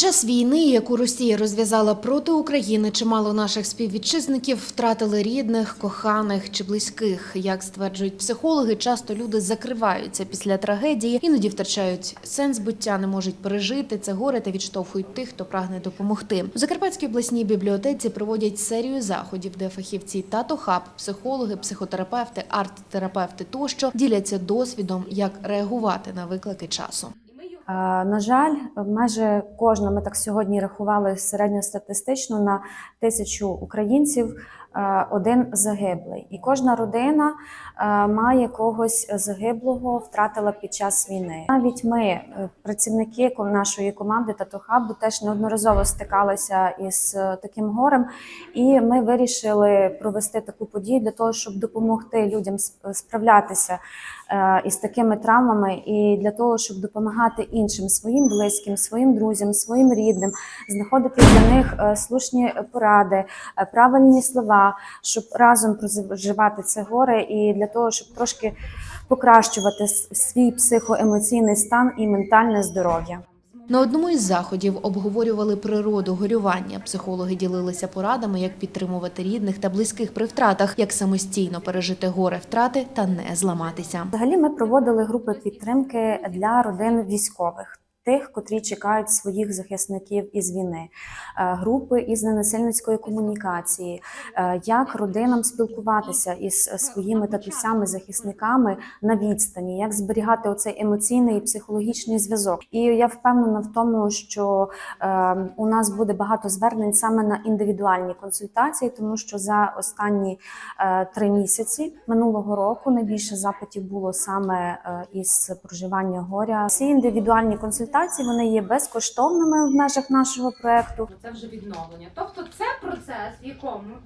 час війни, яку Росія розв'язала проти України, чимало наших співвітчизників втратили рідних, коханих чи близьких. Як стверджують психологи, часто люди закриваються після трагедії, іноді втрачають сенс буття, не можуть пережити це горе та відштовхують тих, хто прагне допомогти. У Закарпатській обласній бібліотеці проводять серію заходів, де фахівці тато-хаб, психологи, психотерапевти, арт-терапевти тощо діляться досвідом, як реагувати на виклики часу. Е, На жаль, майже кожна, ми так сьогодні рахували середньостатистично на тисячу українців один загиблий. І кожна родина е, має когось загиблого, втратила під час війни. Навіть ми, е, працівники нашої команди Татохабу, теж неодноразово стикалися із е, таким горем, і ми вирішили провести таку подію для того, щоб допомогти людям справлятися е, із такими травмами, і для того, щоб допомагати іншим своїм близьким, своїм друзям, своїм рідним, знаходити для них е, слушні поради, е, правильні слова, щоб разом проживати це горе, і для того, щоб трошки покращувати свій психоемоційний стан і ментальне здоров'я. На одному із заходів обговорювали природу горювання. Психологи ділилися порадами, як підтримувати рідних та близьких при втратах, як самостійно пережити горе втрати та не зламатися. Взагалі, ми проводили групи підтримки для родин військових. Тих, котрі чекають своїх захисників із війни, Е, групи із ненасильницької комунікації, е, як родинам спілкуватися із своїми татусями, захисниками на відстані, як зберігати оцей емоційний і психологічний зв'язок. І я впевнена в тому, що е, у нас буде багато звернень саме на індивідуальні консультації, тому що за останні е, три місяці минулого року найбільше запитів було саме е, із проживання горя. Ці індивідуальні консультації вони є безкоштовними в межах нашого проекту. Це вже відновлення. Тобто це процес, в якому